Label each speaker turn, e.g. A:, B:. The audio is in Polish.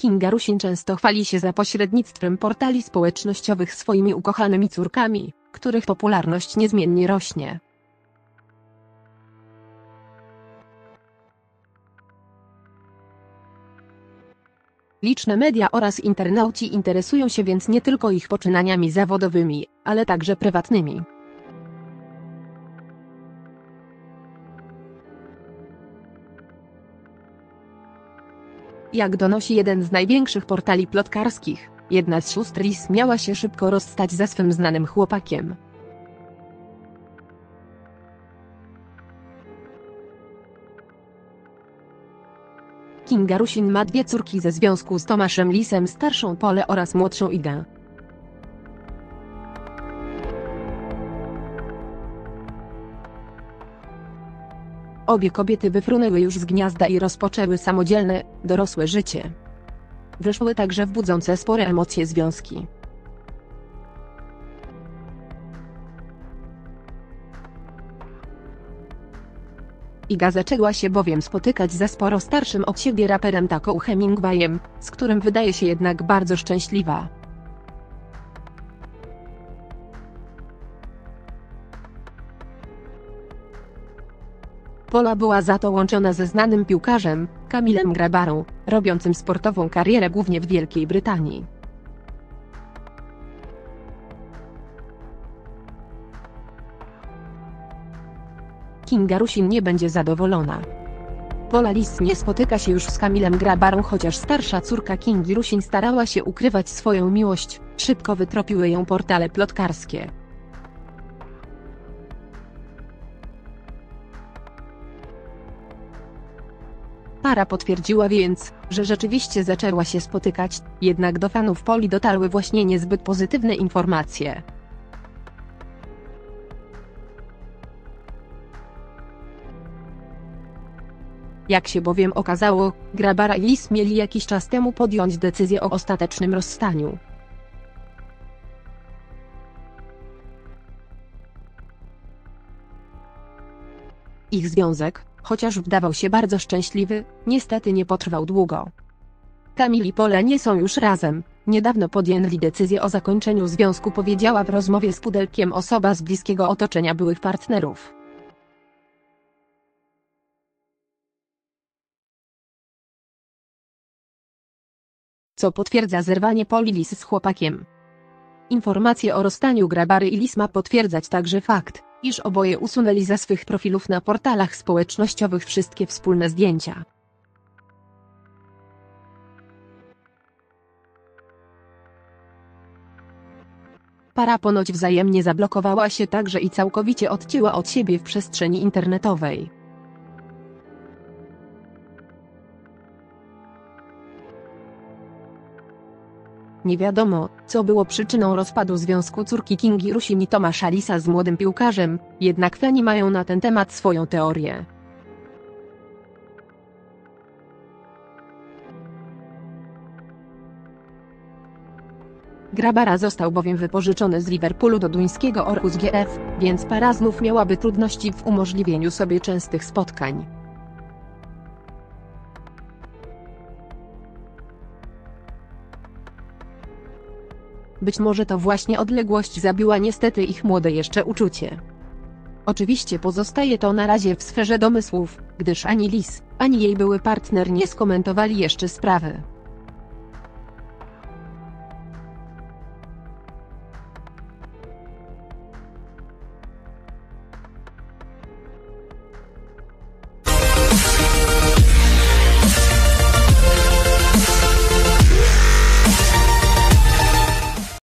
A: Kinga Rusin często chwali się za pośrednictwem portali społecznościowych swoimi ukochanymi córkami, których popularność niezmiennie rośnie. Liczne media oraz internauci interesują się więc nie tylko ich poczynaniami zawodowymi, ale także prywatnymi. Jak donosi jeden z największych portali plotkarskich, jedna z sióstr Lis miała się szybko rozstać ze swym znanym chłopakiem. Kinga Rusin ma dwie córki ze związku z Tomaszem Lisem starszą Pole oraz młodszą Igę. Obie kobiety wyfrunęły już z gniazda i rozpoczęły samodzielne, dorosłe życie. Wyszły także w budzące spore emocje związki. Iga zaczęła się bowiem spotykać ze sporo starszym od siebie raperem Taką Hemingwayem, z którym wydaje się jednak bardzo szczęśliwa. Pola była za to łączona ze znanym piłkarzem, Kamilem Grabarą, robiącym sportową karierę głównie w Wielkiej Brytanii. Kinga Rusin nie będzie zadowolona. Pola Lis nie spotyka się już z Kamilem Grabarą chociaż starsza córka Kingi Rusin starała się ukrywać swoją miłość, szybko wytropiły ją portale plotkarskie. Para potwierdziła więc, że rzeczywiście zaczęła się spotykać, jednak do fanów Poli dotarły właśnie niezbyt pozytywne informacje. Jak się bowiem okazało, Grabara i Lis mieli jakiś czas temu podjąć decyzję o ostatecznym rozstaniu. Ich związek, chociaż wdawał się bardzo szczęśliwy, niestety nie potrwał długo. Kamil i Pole nie są już razem. Niedawno podjęli decyzję o zakończeniu związku powiedziała w rozmowie z Pudelkiem osoba z bliskiego otoczenia byłych partnerów. Co potwierdza zerwanie Polilis z chłopakiem. Informacje o rozstaniu Grabary i Lis ma potwierdzać także fakt, iż oboje usunęli ze swych profilów na portalach społecznościowych wszystkie wspólne zdjęcia. Para ponoć wzajemnie zablokowała się także i całkowicie odcięła od siebie w przestrzeni internetowej. Nie wiadomo, co było przyczyną rozpadu związku córki Kingi Rusin i Tomasza Lisa z młodym piłkarzem, jednak fani mają na ten temat swoją teorię. Grabara został bowiem wypożyczony z Liverpoolu do duńskiego Orhus GF, więc para znów miałaby trudności w umożliwieniu sobie częstych spotkań. Być może to właśnie odległość zabiła niestety ich młode jeszcze uczucie. Oczywiście pozostaje to na razie w sferze domysłów, gdyż ani Lis, ani jej były partner nie skomentowali jeszcze sprawy.